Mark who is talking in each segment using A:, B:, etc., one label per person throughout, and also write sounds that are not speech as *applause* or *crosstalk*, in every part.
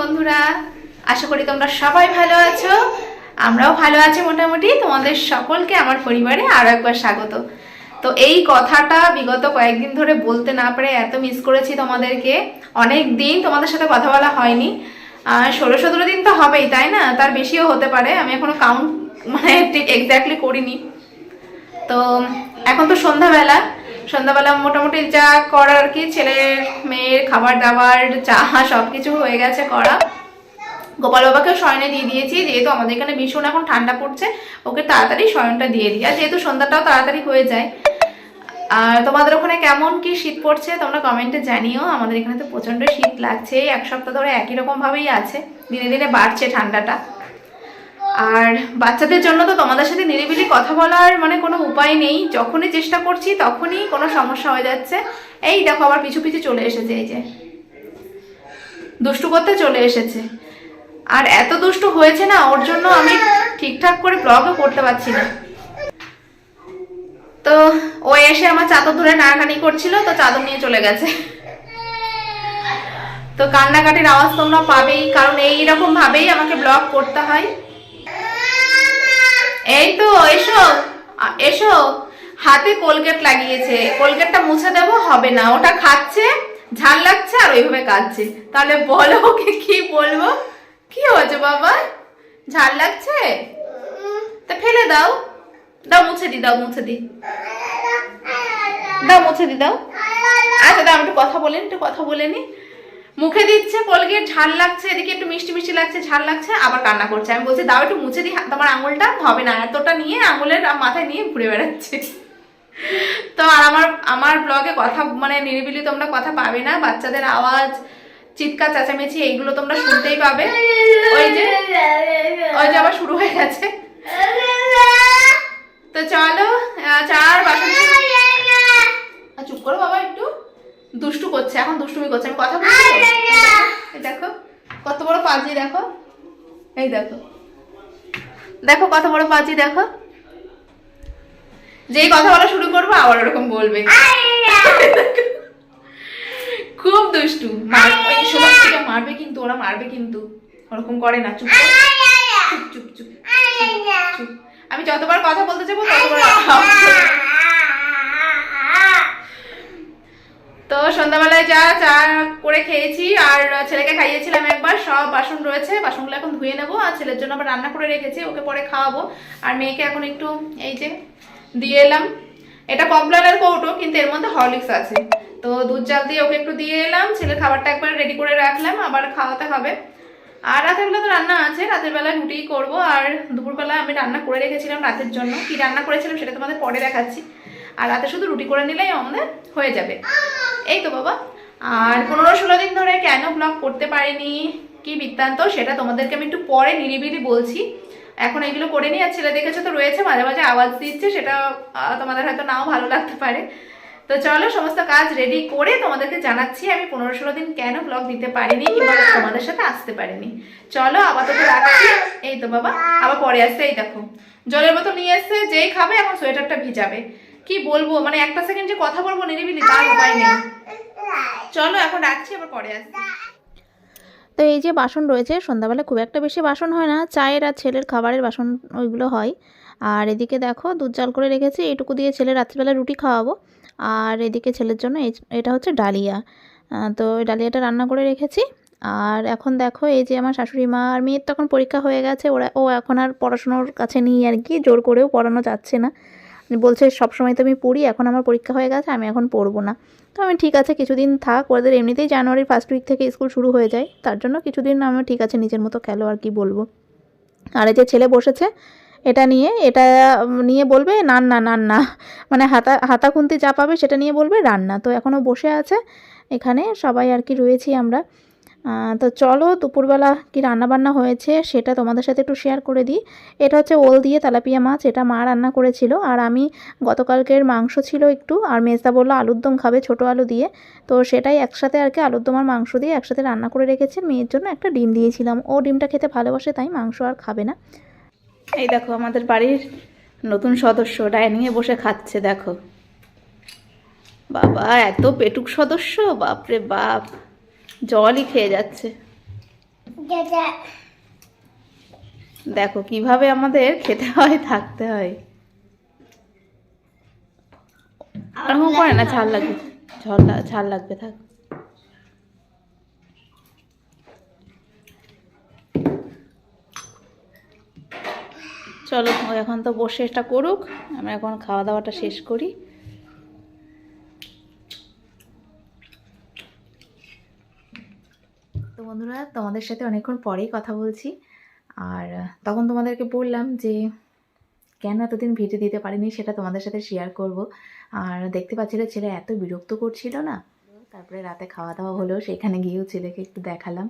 A: বন্ধুরা, আশা করি তোমরা সবাই ভালো আছো। আমরাও ভালো আছি মোটামুটি। তোমাদের সকলকে আমার পরিবারে আরও একবার স্বাগত। তো এই কথাটা বিগত কয়েকদিন ধরে বলতে না পারে এত মিস করেছি তোমাদেরকে। অনেক দিন তোমাদের সাথে কথা বলা হয়নি। ষোলো সতেরো দিন তো হবেই, তাই না? তার বেশিও হতে পারে। আমি এখনও কাউন্ট মানে ঠিক এক্স্যাক্টলি করিনি। তো এখন তো সন্ধ্যাবেলা। সন্ধ্যাবেলা মোটামুটি যা করার আর কি ছেলের মেয়ের খাবার দাবার, চা সব কিছু হয়ে গেছে করা। গোপাল বাবাকে শয়নে দিয়ে দিয়েছি, যেহেতু আমাদের এখানে ভীষণ এখন ঠান্ডা পড়ছে, ওকে তাড়াতাড়ি শয়নটা দিয়ে দিই। আর যেহেতু সন্ধ্যাটাও তাড়াতাড়ি হয়ে যায়, আর তোমাদের ওখানে কেমন কি শীত পড়ছে তোমরা কমেন্টে জানিও। আমাদের এখানে তো প্রচণ্ড শীত লাগছে, এক সপ্তাহ ধরে একই রকম ভাবেই আছে, দিনে দিনে বাড়ছে ঠান্ডাটা। আর বাচ্চাদের জন্য তো তোমাদের সাথে নিরিবিলি কথা বলার মানে কোনো উপায় নেই। যখনই চেষ্টা করছি, তখনই কোনো সমস্যা হয়ে যাচ্ছে। এই দেখো আবার পিছু পিছু চলে এসেছে, এই যে। দুষ্টু করতে চলে এসেছে। আর এত দুষ্টু হয়েছে না, ওর জন্য আমি ঠিকঠাক করে ব্লগও করতে পারছি না। তো ও এসে আমার চাদর ধরে নাড়ানাড়ি করছিল, তো চাদর নিয়ে চলে গেছে। তো কান্নাকাটির আওয়াজ তোমরা পাবেই, কারণ এইরকম ভাবেই আমাকে ব্লগ করতে হয়। এই তো, এসো। এসো। হাতে কোলগেট লাগিয়েছে। কোলগেটটা মুছে দেবো, হবে না। ওটা খাচ্ছে, ঝাল লাগছে আর ওইভাবে কাঁদছে। তাহলে বলো ওকে কি বলব? কি হয়েছে বাবা? ঝাল লাগছে? তা ফেলে দাও। দাও, মুছে দি, দাও, মুছে দি। দাও, মুছে দি, দাও। আচ্ছা দাও, একটু কথা বলেন, একটু কথা বলে নি। মুখে দিচ্ছে কোলগেট ঝাল লাগছে, এদিকে একটু মিষ্টি মিষ্টি লাগছে, ঝাল লাগছে, আবার কান্না করছে। আমি বলছি, দাও একটু মুছে দিই তোমার আঙুলটা, হবে না। এতটা নিয়ে আঙুলের মাথায় নিয়ে ঘুরে বেড়াচ্ছে। তো আর আমার আমার ব্লগে কথা মানে নিরিবিলি তোমরা কথা পাবে না। বাচ্চাদের আওয়াজ, চিৎকার, চেঁচামেচি, এইগুলো তোমরা শুনতেই পাবে। ওই যে ওই যে আবার শুরু হয়ে গেছে তো চলো আহ, চার বাসন আহ, চুপ করো বাবা একটু দুষ্টু করছে এখন দুষ্টুমি করছে আমি কথা বলছি তো? এই দেখো, এই দেখো কত দেখো এই দেখো। দেখো কত বড় পাজি দেখো। যেই কথা বলা শুরু করব আবার ওরকম বলবে। খুব দুষ্টু। মার ওই থেকে মারবে কিন্তু ওরা মারবে কিন্তু। ওরকম করে না চুপ চুপ চুপ চুপ আমি যতবার কথা বলতে যাব ততবার আওয়াজ করবে। তো সন্ধ্যাবেলায় যা চা করে খেয়েছি আর ছেলেকে খাইয়েছিলাম একবার, সব বাসন রয়েছে, বাসনগুলো এখন ধুয়ে নেব আর ছেলের জন্য আবার রান্না করে রেখেছি, ওকে পরে খাওয়াবো। আর মেয়েকে এখন একটু এই যে দিয়ে এলাম। এটা পপলারের কৌটো, কিন্তু এর মধ্যে হরলিক্স আছে। তো দুধ জাল দিয়ে ওকে একটু দিয়ে এলাম, ছেলের খাবারটা একবার রেডি করে রাখলাম, আবার খাওয়াতে হবে। আর রাতের বেলা তো রান্না আছে, রাতের বেলা রুটি করব। আর দুপুরবেলা আমি রান্না করে রেখেছিলাম রাতের জন্য। কি রান্না করেছিলাম সেটা তোমাদের পরে দেখাচ্ছি। আর রাতে শুধু রুটি করে নিলেই আমাদের হয়ে যাবে। এই তো বাবা। আর পনেরো ষোলো দিন ধরে কেন ব্লগ করতে পারিনি? কি বৃত্তান্ত? সেটা তোমাদেরকে আমি একটু পরে নিরিবিলি বলছি। এখন এগুলো করে নিই আর ছেলে দেখেছ তো রয়েছে, মাঝে মাঝে আওয়াজ দিচ্ছে, সেটা তোমাদের হয়তো নাও ভালো লাগতে পারে। তো চলো, সমস্ত কাজ রেডি করে তোমাদেরকে জানাচ্ছি, আমি পনেরো ষোলো দিন কেন ব্লগ দিতে পারিনি কিংবা তোমাদের সাথে আসতে পারিনি। চলো, আপাতত রাখছি। এই তো বাবা। আবার পরে আসছে, এই দেখো। জলের বোতল নিয়ে এসছে, যেই খাবে, এখন সোয়েটারটা ভিজাবে। কি বলব? মানে একটা সেকেন্ড যে কথা বলব নিরিবিলি তার উপায় নেই। চলো, এখন রাখছি আবার পরে আসছি
B: তো এই যে বাসন রয়েছে, সন্ধ্যাবেলা খুব একটা বেশি বাসন হয় না, চায়ের আর ছেলের খাবারের বাসন ওইগুলো হয়। আর এদিকে দেখো, দুধ জাল করে রেখেছি এইটুকু দিয়ে ছেলে রাত্রিবেলা রুটি খাওয়াবো। আর এদিকে ছেলের জন্য এটা হচ্ছে ডালিয়া। তো এই ডালিয়াটা রান্না করে রেখেছি। আর এখন দেখো, এই যে আমার শাশুড়ি মা আর মেয়ের তখন পরীক্ষা হয়ে গেছে, ওরা, ও এখন আর পড়াশুনোর কাছে নিই আর কি, জোর করেও পড়ানো যাচ্ছে না। বলছে সবসময় তো আমি পড়ি, এখন আমার পরীক্ষা হয়ে গেছে, আমি এখন পড়ব না। তো আমি, ঠিক আছে, কিছুদিন থাক, ওদের এমনিতেই জানুয়ারির ফার্স্ট উইক থেকে স্কুল শুরু হয়ে যায়, তার জন্য কিছুদিন আমি, ঠিক আছে, নিজের মতো খেলো, আর কি বলব। আর এই যে ছেলে বসেছে, এটা নিয়ে এটা নিয়ে বলবে রান্না রান্না মানে হাতা হাতা খুন্তি যা পাবে, সেটা নিয়ে বলবে, রান্না। তো এখনও বসে আছে, এখানে সবাই আর কি রয়েছি আমরা। তো চলো দুপুরবেলা কি রান্না বান্না হয়েছে সেটা তোমাদের সাথে একটু শেয়ার করে দিই। এটা হচ্ছে ওল দিয়ে তেলাপিয়া মাছ, এটা মা রান্না করেছিল। আর আমি গতকালকের মাংস ছিল একটু, আর মেজদা বলল আলুর দম খাবে ছোটো আলু দিয়ে। তো সেটাই একসাথে আর কি আলুর দম আর মাংস দিয়ে একসাথে রান্না করে রেখেছে। মেয়ের জন্য একটা ডিম দিয়েছিলাম। ও ডিমটা খেতে ভালোবাসে, তাই মাংস আর খাবে না।
A: এই দেখো আমাদের বাড়ির নতুন সদস্য, ডাইনিংয়ে বসে খাচ্ছে, দেখো। বাবা, এত পেটুক সদস্য, বাপরে বাপ। জলই খেয়ে যাচ্ছে।
B: দেখো কীভাবে আমাদের খেতে হয় থাকতে হয়। এরকম করে না ঝাল লাগবে। ঝাল লাগবে থাক। চলো এখন তো বসে এটা করুক আমরা এখন খাওয়া দাওয়াটা শেষ করি
A: তো বন্ধুরা, তোমাদের সাথে অনেকক্ষণ পরেই কথা বলছি। আর তখন তোমাদেরকে বললাম যে, কেন এতদিন ভিডিও দিতে পারিনি সেটা তোমাদের সাথে শেয়ার করব। আর দেখতে পাচ্ছিলে ছেলে এত বিরক্ত করছিল না? তারপরে রাতে খাওয়া দাওয়া হলো, সেখানে গিয়েও ছেলেকে একটু দেখালাম।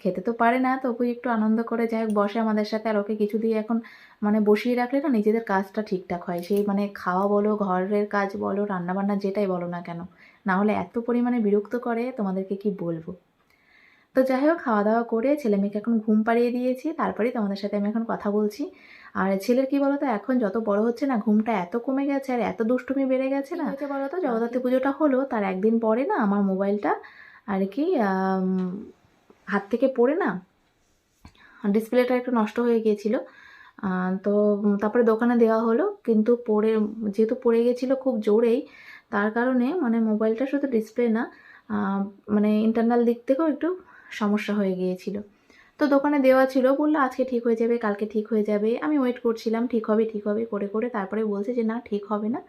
A: খেতে তো পারে না তবু একটু আনন্দ করে যাই হোক, বসে আমাদের সাথে। আর ওকে কিছু দিয়ে এখন মানে বসিয়ে রাখলে না নিজেদের কাজটা ঠিকঠাক হয়। সেই মানে খাওয়া বলো, ঘরের কাজ বলো, রান্নাবান্না যেটাই বলো না কেন, না হলে এত পরিমাণে বিরক্ত করে তোমাদেরকে কি বলব? তো যাই হোক খাওয়া দাওয়া করে ছেলে মেয়েকে এখন ঘুম পাড়িয়ে দিয়েছি। তারপরেই তোমাদের সাথে আমি এখন কথা বলছি। আর ছেলের কি বলতো এখন যত বড় হচ্ছে না ঘুমটা এত কমে গেছে আর এত দুষ্টুমি বেড়ে গেছে না হচ্ছে বলতো? জগদ্ধাত্রী পুজোটা হলো তার একদিন পরে না আমার মোবাইলটা আর কি হাত থেকে পড়ে না ডিসপ্লেটা একটু নষ্ট হয়ে গিয়েছিল। তো তারপরে দোকানে দেওয়া হলো কিন্তু পড়ে যেহেতু পড়ে গেছিল খুব জোরেই তার কারণে মানে মোবাইলটা শুধু ডিসপ্লে না মানে ইন্টারনাল দিক থেকেও একটু সমস্যা হয়ে গিয়েছিল। তো দোকানে দেওয়া ছিল, বলল, আজকে ঠিক হয়ে যাবে, কালকে ঠিক হয়ে যাবে। আমি ওয়েট করছিলাম, ঠিক হবে ঠিক হবে, করে করে তারপরে বলছে যে, না, ঠিক হবে না।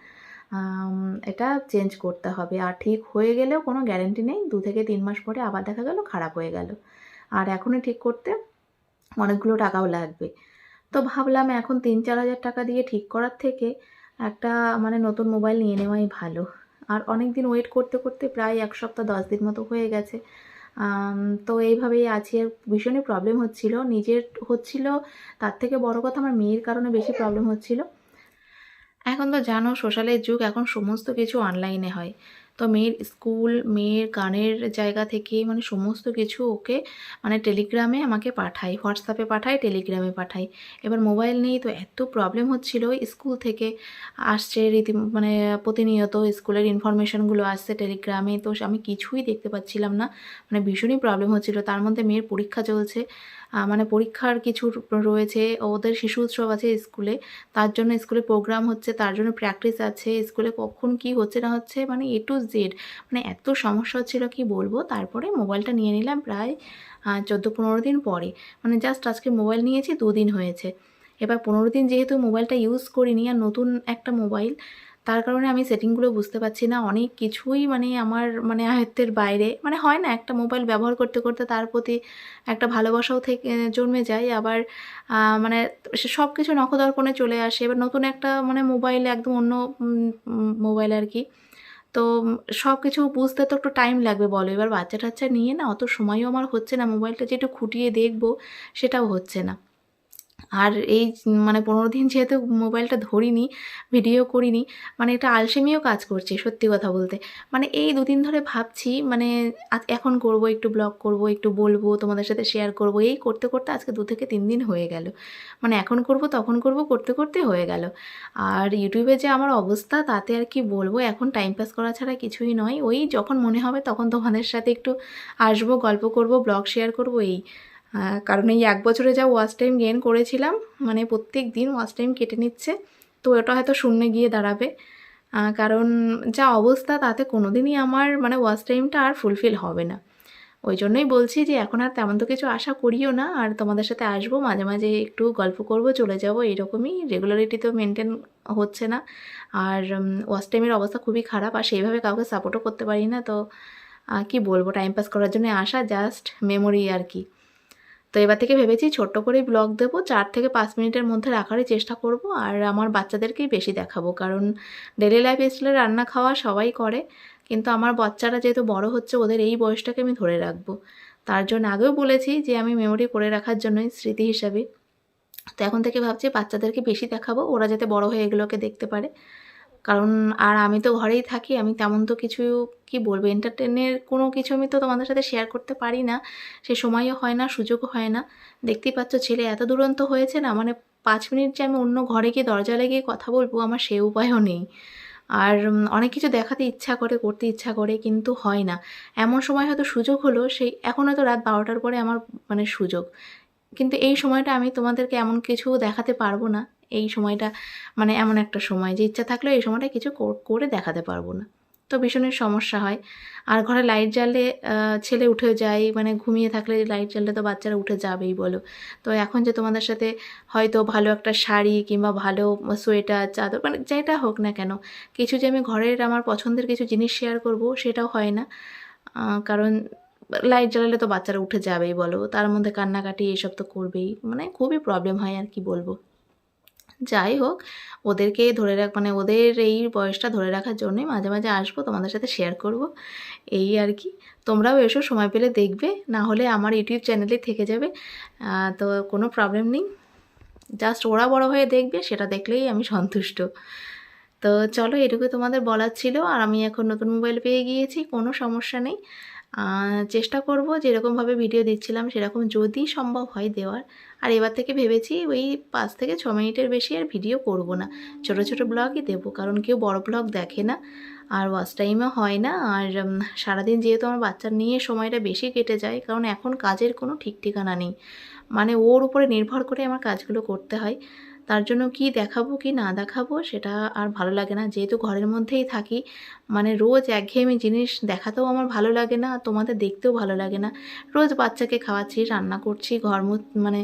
A: এটা চেঞ্জ করতে হবে। আর ঠিক হয়ে গেলেও কোনো গ্যারেন্টি নেই। দু থেকে তিন মাস পরে আবার দেখা গেল, খারাপ হয়ে গেল। আর এখনই ঠিক করতে অনেকগুলো টাকাও লাগবে। তো ভাবলাম, এখন তিন চার হাজার টাকা দিয়ে ঠিক করার থেকে একটা মানে নতুন মোবাইল নিয়ে নেওয়াই ভালো। আর অনেক দিন ওয়েট করতে করতে প্রায় এক সপ্তাহ, দশ দিন মতো হয়ে গেছে। তো এইভাবেই আছি আর ভীষণই প্রবলেম হচ্ছিল। নিজের হচ্ছিল, তার থেকে বড় কথা আমার মেয়ের কারণে বেশি প্রবলেম হচ্ছিল। এখন তো জানো সোশ্যালের যুগ, এখন সমস্ত কিছু অনলাইনে হয়। তো মেয়ের স্কুল, মেয়ের গানের জায়গা থেকে মানে সমস্ত কিছু ওকে মানে টেলিগ্রামে আমাকে পাঠায়, হোয়াটসঅ্যাপে পাঠায়, টেলিগ্রামে পাঠায়। এবার মোবাইল নেই তো এত প্রবলেম হচ্ছিল, স্কুল থেকে আসছে রীতি মানে প্রতিনিয়ত স্কুলের ইনফরমেশনগুলো আসছে টেলিগ্রামে, তো আমি কিছুই দেখতে পাচ্ছিলাম না। মানে ভীষণই প্রবলেম হচ্ছিল। তার মধ্যে মেয়ের পরীক্ষা চলছে। মানে পরীক্ষার কিছু রয়েছে, ওদের শিশু উৎসব আছে স্কুলে, তার জন্য স্কুলে প্রোগ্রাম হচ্ছে, তার জন্য প্র্যাকটিস আছে। স্কুলে কখন কি হচ্ছে না হচ্ছে মানে এ টু জেড। মানে এত সমস্যা হচ্ছিল কি বলব? তারপরে মোবাইলটা নিয়ে নিলাম প্রায় চোদ্দ পনেরো দিন পরে। মানে জাস্ট আজকে মোবাইল নিয়েছি, দুদিন হয়েছে। এবার পনেরো দিন যেহেতু মোবাইলটা ইউজ করিনি আর নতুন একটা মোবাইল, তার কারণে আমি সেটিংগুলো বুঝতে পারছি না। অনেক কিছুই মানে আমার মানে আয়ত্তের বাইরে। মানে হয় না, একটা মোবাইল ব্যবহার করতে করতে তার প্রতি একটা ভালোবাসাও থেকে জন্মে যায়। আবার মানে সব কিছু নখদর্পণে চলে আসে। এবার নতুন একটা মানে মোবাইল, একদম অন্য মোবাইল আর কি। তো সব কিছু বুঝতে তো একটু টাইম লাগবে, বলো। এবার বাচ্চা টাচ্চা নিয়ে না অত সময়ও আমার হচ্ছে না। মোবাইলটা যে একটু খুঁটিয়ে দেখব, সেটাও হচ্ছে না। আর এই মানে পনেরো দিন যেহেতু মোবাইলটা ধরিনি ভিডিও করিনি মানে এটা আলসেমিও কাজ করছে সত্যি কথা বলতে। মানে এই দুদিন ধরে ভাবছি মানে এখন করব, একটু ব্লগ করব, একটু বলব, তোমাদের সাথে শেয়ার করব, এই করতে করতে আজকে দু থেকে তিন দিন হয়ে গেল। মানে এখন করব, তখন করব, করতে করতে হয়ে গেল। আর ইউটিউবে যে আমার অবস্থা, তাতে আর কি বলব, এখন টাইম পাস করা ছাড়া কিছুই নয়। ওই যখন মনে হবে, তখন তোমাদের সাথে একটু আসব, গল্প করব ব্লগ শেয়ার করব, এই। কারণ এই এক বছরে যা ওয়াচ টাইম গেন করেছিলাম মানে প্রত্যেক দিন ওয়াচ টাইম কেটে নিচ্ছে, তো ওটা হয়তো শূন্যে গিয়ে দাঁড়াবে। কারণ যা অবস্থা তাতে কোনোদিনই আমার মানে ওয়াচ টাইমটা আর ফুলফিল হবে না। ওই জন্যই বলছি যে এখন আর তেমন তো কিছু আশা করিও না, আর তোমাদের সাথে আসব, মাঝে মাঝে একটু গল্প করব, চলে যাব, এরকমই রেগুলারিটি তো মেনটেন হচ্ছে না। আর ওয়াচ টাইমের অবস্থা খুবই খারাপ, আর সেইভাবে কাউকে সাপোর্টও করতে পারি না, তো কি বলব টাইম পাস করার জন্য আসা জাস্ট মেমোরি আর কি। তো এবার থেকে ভেবেছি ছোট্ট করে ব্লগ দেবো। চার থেকে পাঁচ মিনিটের মধ্যে রাখারই চেষ্টা করব আর আমার বাচ্চাদেরকেই বেশি দেখাবো। কারণ ডেলি লাইফ স্টাইলে রান্না খাওয়া সবাই করে, কিন্তু আমার বাচ্চারা যেহেতু বড় হচ্ছে, ওদের এই বয়সটাকে আমি ধরে রাখব। তার জন্য আগেও বলেছি যে আমি মেমোরি করে রাখার জন্যই স্মৃতি হিসাবে। তো এখন থেকে ভাবছি বাচ্চাদেরকে বেশি দেখাবো, ওরা যাতে বড় হয়ে এগুলোকে দেখতে পারে। কারণ আর আমি তো ঘরেই থাকি, আমি তেমন তো কিছু, কি বলব এন্টারটেনের কোনো কিছু আমি তো তোমাদের সাথে শেয়ার করতে পারি না। সে সময়ও হয় না, সুযোগও হয় না। দেখতেই পাচ্ছ ছেলে এত দুরন্ত হয়েছে না মানে পাঁচ মিনিট যে আমি অন্য ঘরে গিয়ে দরজা লেগে কথা বলব, আমার সে উপায়ও নেই। আর অনেক কিছু দেখাতে ইচ্ছা করে, করতে ইচ্ছা করে, কিন্তু হয় না। এমন সময় হয়তো সুযোগ হলো, সেই, এখন হয়তো রাত বারোটার পরে আমার মানে সুযোগ। কিন্তু এই সময়টা আমি তোমাদেরকে এমন কিছু দেখাতে পারব না। এই সময়টা মানে এমন একটা সময় যে ইচ্ছা থাকলেও এই সময়টা কিছু করে দেখাতে পারব না। তো ভীষণই সমস্যা হয়। আর ঘরে লাইট জ্বাললে আহ, ছেলে উঠে যায় মানে ঘুমিয়ে থাকলে লাইট জ্বাললে তো বাচ্চারা উঠে যাবেই বলো। তো এখন যে তোমাদের সাথে হয়তো ভালো একটা শাড়ি কিংবা ভালো সোয়েটার চাদর মানে যেটা হোক না কেন কিছু যে আমি ঘরের আমার পছন্দের কিছু জিনিস শেয়ার করব সেটাও হয় না। কারণ লাইট জ্বালালে তো বাচ্চারা উঠে যাবেই বলো। তার মধ্যে কান্নাকাটি এসব তো করবেই। মানে খুবই প্রবলেম হয় আর কি বলব। যাই হোক, ওদেরকে ধরে রাখ মানে ওদের এই বয়সটা ধরে রাখার জন্যই মাঝে মাঝে আসব, তোমাদের সাথে শেয়ার করব। এই আর কি। তোমরাও এসো, সময় পেলে দেখবে, না হলে আমার ইউটিউব চ্যানেলে থেকে যাবে। তো কোনো প্রবলেম নেই। জাস্ট ওরা বড় হয়ে দেখবে, সেটা দেখলেই আমি সন্তুষ্ট। তো চলো, এটুকু তোমাদের বলার ছিল। আর আমি এখন নতুন মোবাইল পেয়ে গিয়েছি, কোনো সমস্যা নেই। চেষ্টা করব যেরকমভাবে ভিডিও দিচ্ছিলাম, সেরকম যদি সম্ভব হয় দেওয়ার। আর এবার থেকে ভেবেছি ওই পাঁচ থেকে ছ মিনিটের বেশি আর ভিডিও করব না। ছোট ছোট ব্লগই দেবো, কারণ কেউ বড় ব্লগ দেখে না। আর ওয়াচ টাইমও হয় না, আর সারাদিন যেহেতু আমার বাচ্চা নিয়ে সময়টা বেশি কেটে যায়, কারণ এখন কাজের কোনো ঠিক ঠিকানা নেই। মানে ওর উপরে নির্ভর করে আমার কাজগুলো করতে হয়। তার জন্য কি দেখাবো, কি না দেখাবো, সেটা আর ভালো লাগে না। যেহেতু ঘরের মধ্যেই থাকি মানে রোজ একঘেয়েমি জিনিস দেখাতেও আমার ভালো লাগে না, তোমাদের দেখতেও ভালো লাগে না। রোজ বাচ্চাকে খাওয়াচ্ছি, রান্না করছি, ঘর মানে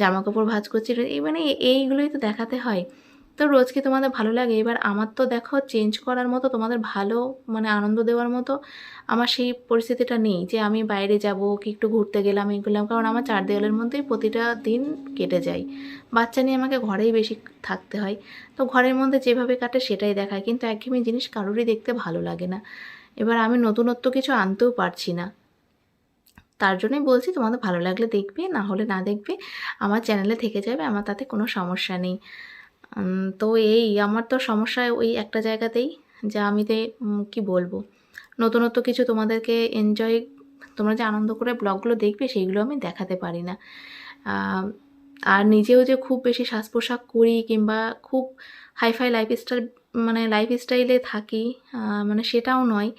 A: জামা কাপড় ভাজ করছি এই মানে এইগুলোই তো দেখাতে হয়। তো রোজকে তোমাদের ভালো লাগে। এবার আমার তো দেখো চেঞ্জ করার মতো, তোমাদের ভালো মানে আনন্দ দেওয়ার মতো আমার সেই পরিস্থিতিটা নেই যে আমি বাইরে যাব কি একটু ঘুরতে গেলাম এই করলাম। কারণ আমার চার দেওয়ালের মধ্যেই প্রতিটা দিন কেটে যায়। বাচ্চা নিয়ে আমাকে ঘরেই বেশি থাকতে হয়। তো ঘরের মধ্যে যেভাবে কাটে সেটাই দেখায়। কিন্তু একঘেয়েমি জিনিস কারোরই দেখতে ভালো লাগে না। এবার আমি নতুনত্ব কিছু আনতেও পারছি না। তার জন্যই বলছি তোমাদের ভালো লাগলে দেখবে, না হলে না দেখবে। আমার চ্যানেলে থেকে যাবে, আমার তাতে কোনো সমস্যা নেই। তো এই আমার তো সমস্যা ওই একটা জায়গাতেই যা আমি তে কি বলব? নতুনত্ব কিছু তোমাদেরকে এনজয় তোমরা যে আনন্দ করে ব্লগগুলো দেখবে সেইগুলো আমি দেখাতে পারি না। আর নিজেও যে খুব বেশি শ্বাস পোশাক করি কিংবা খুব হাইফাই লাইফস্টাইল মানে লাইফস্টাইলে থাকি মানে সেটাও নয়।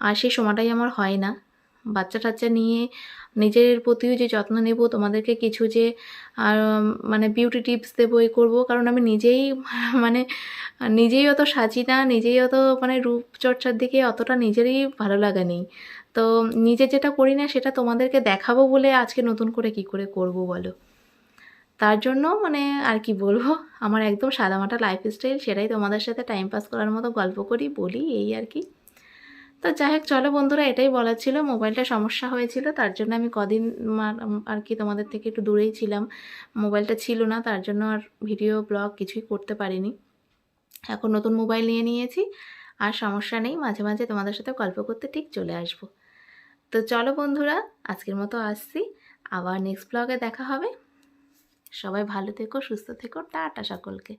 A: আর সেই সময়টাই আমার হয় না। বাচ্চা টাচ্চা নিয়ে নিজের প্রতিও যে যত্ন নেব, তোমাদেরকে কিছু যে মানে বিউটি টিপস দেবো এই করব, কারণ আমি নিজেই *laughs* মানে নিজেই অত সাজি না, নিজেই অত মানে রূপচর্চার দিকে অতটা নিজেরই ভালো লাগা নেই। তো নিজে যেটা করি না, সেটা তোমাদেরকে দেখাবো বলে আজকে নতুন করে কি করে করব বলো? তার জন্য মানে আর কি বলব, আমার একদম সাদামাটা লাইফস্টাইল সেটাই তোমাদের সাথে টাইম পাস করার মতো গল্প করি, বলি, এই আর কি। তো যাই হোক চলো বন্ধুরা, এটাই বলার ছিল। মোবাইলটা সমস্যা হয়েছিল, তার জন্য আমি কদিন আর কি তোমাদের থেকে একটু দূরেই ছিলাম। মোবাইলটা ছিল না, তার জন্য আর ভিডিও, ব্লগ কিছুই করতে পারিনি। এখন নতুন মোবাইল নিয়ে নিয়েছি, আর সমস্যা নেই, মাঝে মাঝে তোমাদের সাথে গল্প করতে ঠিক চলে আসব। তো চলো বন্ধুরা, আজকের মতো আসছি, আবার নেক্সট ব্লগে দেখা হবে। সবাই ভালো থেকো, সুস্থ থেকো, টাটা সকলকে।